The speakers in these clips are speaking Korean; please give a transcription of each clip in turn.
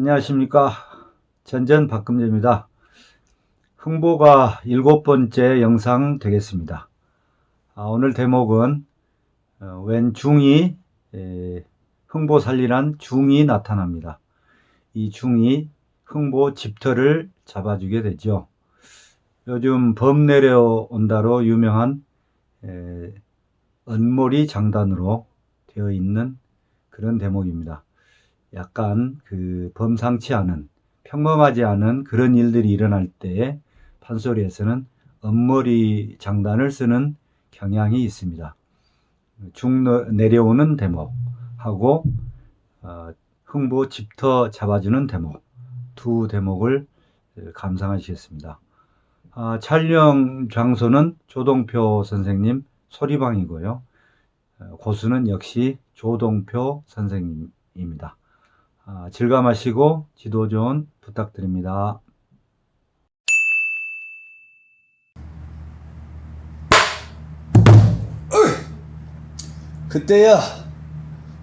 안녕하십니까. 전전 박금재입니다. 흥보가 일곱 번째 영상 되겠습니다. 아, 오늘 대목은 어, 웬 중이 에, 흥보 살리란 중이 나타납니다. 이 중이 흥보 집터를 잡아주게 되죠. 요즘 범 내려온다로 유명한 에, 언몰이 장단으로 되어 있는 그런 대목입니다. 약간 그 범상치 않은 평범하지 않은 그런 일들이 일어날 때 판소리에서는 엄머리 장단을 쓰는 경향이 있습니다. 중 내려오는 대목하고 어, 흥보 집터 잡아주는 대목 두 대목을 감상하시겠습니다. 아, 촬영 장소는 조동표 선생님 소리방이고요. 어, 고수는 역시 조동표 선생님입니다. 아, 즐감하시고 지도 좋은 부탁드립니다. 그때야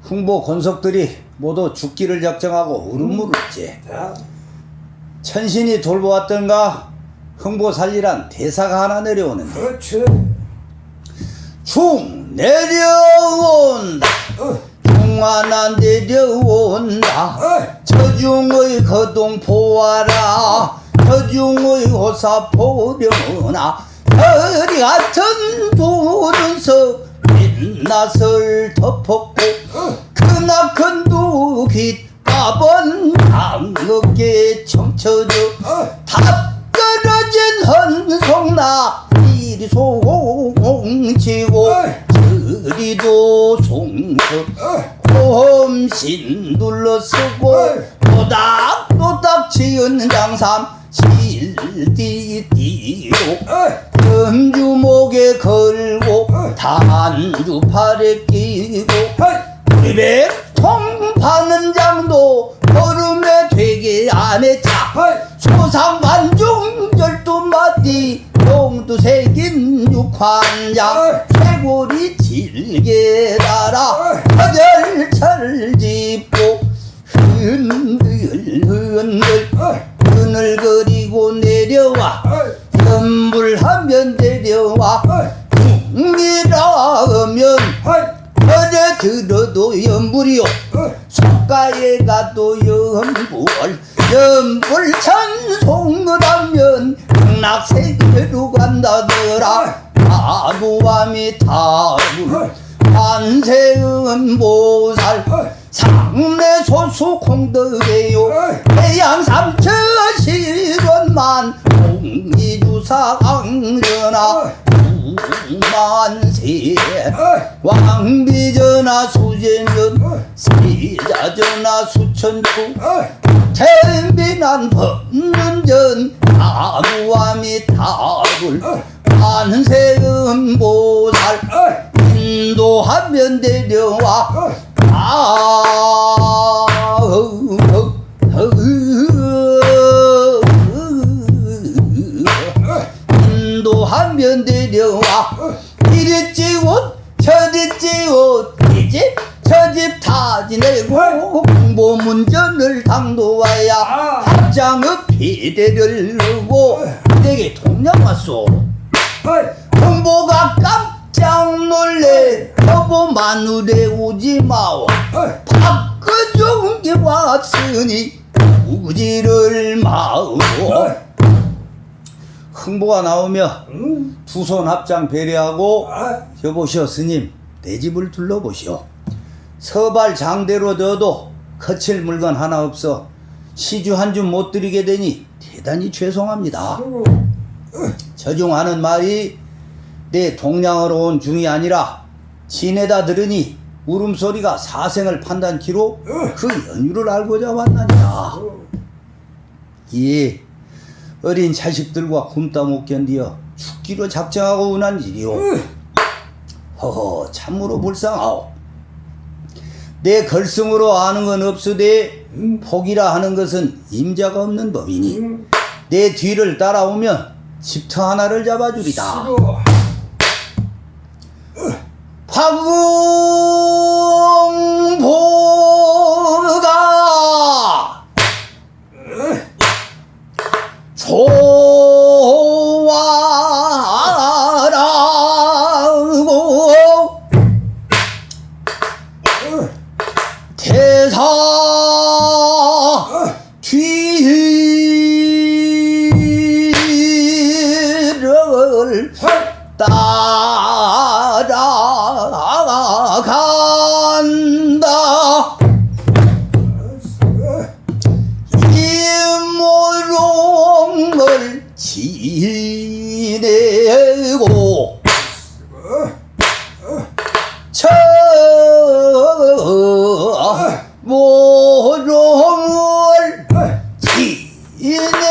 흥보 권석들이 모두 죽기를 작정하고 울음물었지. 천신이 돌보았던가 흥보 살리란 대사가 하나 내려오는데 그렇지. 중 내려온다. 중 하나 내려온다. 저중의 거동 보아라. 저중의 호사 보려나. 별이 같은 보른석 빛낯을 덮었고 크나큰 두깃 밥은 강하게 청쳐져 다 떨어진 헌송나 이리 송치고 저리도 송서 곰신 둘러쓰고 또닥또닥 치은 장삼 실디디로 금주목에 걸고 단주 팔에 끼고 우리배 통파는 장도 걸음에 되게 안에 차 소상반중 열두 마디 용두 새긴 육환장 쇠고리 질게 달아 허절철 짚고 흔들 흔들 그늘거리고 내려와 연불하면 내려와 궁이라면 어제 들어도 연불이요 속가에 가도 연불 연불 찬송을 하면 낙세계로 간다더라 아부함이 타불 한세은 보살. 상내 소수 공덕이요. 해양 삼천 실원만 공이주사 강전하 만세 왕비전하 수제전 세자전하 수천주 태빈한 법문전. 아부함이 타불 한세음 보살 인도하면 데려와 아 인도하면 데려와 이랬지 옷 저랬지 옷 이집 저집 다 지내고 공보문전을 당도와야 합장의 피대를 넣고 내게 통장 왔소 공보가 깜짝 놀래. 여보 마누레 오지 마오. 박근종 게 왔으니 우지를 마오. 흥보가 나오며 두손 합장 배려하고 여보시오 스님. 내 집을 둘러보시오. 서발 장대로 넣어도 거칠 물건 하나 없어 시주 한 줌 못 드리게 되니 대단히 죄송합니다 저중 하는 말이 내 동량으로 온 중이 아니라 지내다 들으니 울음소리가 사생을 판단키로 그 연유를 알고자 왔나니라. 예 어린 자식들과 굶다 못 견디어 죽기로 작정하고 운한 일이오. 허허 참으로 불쌍하오. 내 걸성으로 아는 건 없으되 복이라 하는 것은 임자가 없는 법이니 내 뒤를 따라오면 집터 하나를 잡아주리다. 화공보가 좋아라고 어. 대사 지내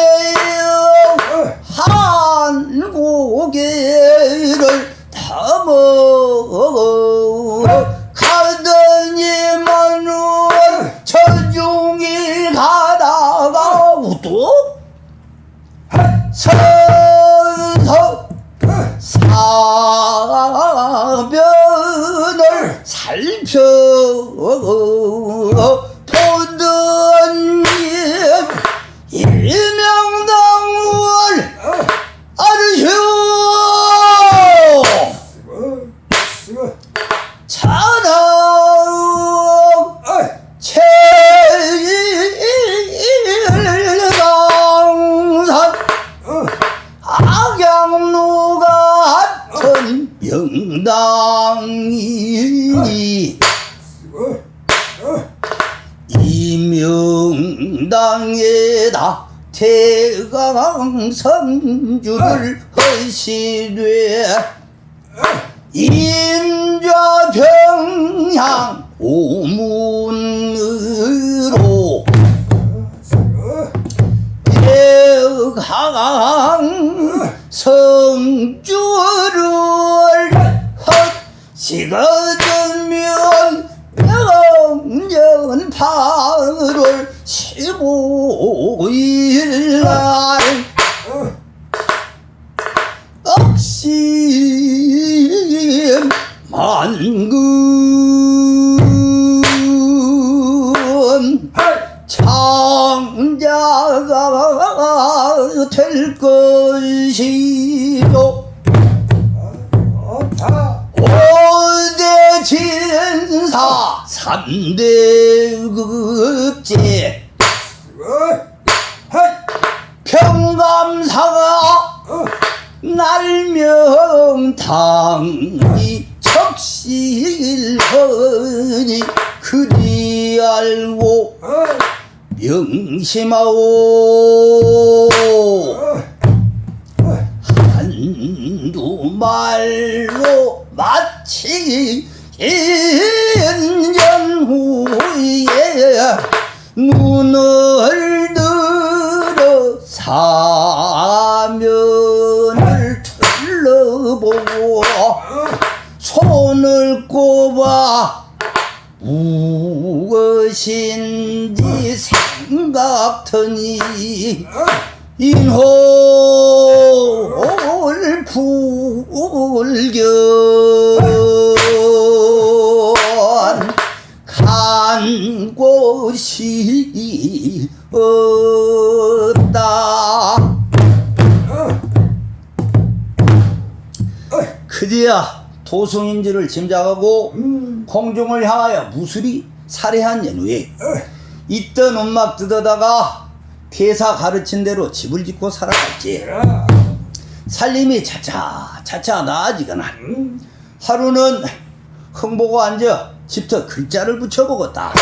당에다 태강성주를 허시되 인좌병향 오문 15일 날 억심 만근 창자가 될 것이요 오대 진사 삼대 급제 날명당이 척실허니 그리 알고 명심하오. 한두 말로 마치 무엇인지 생각더니 인홀 불견 간 곳이 없다. 그제야 도승인지를 짐작하고 공중을 향하여 무술이 살해한 연후에 있던 음막 뜯어다가 대사 가르친 대로 집을 짓고 살아갔지. 살림이 차차 차차 나아지거나 하루는 흥보고 앉아 집터 글자를 붙여보겠다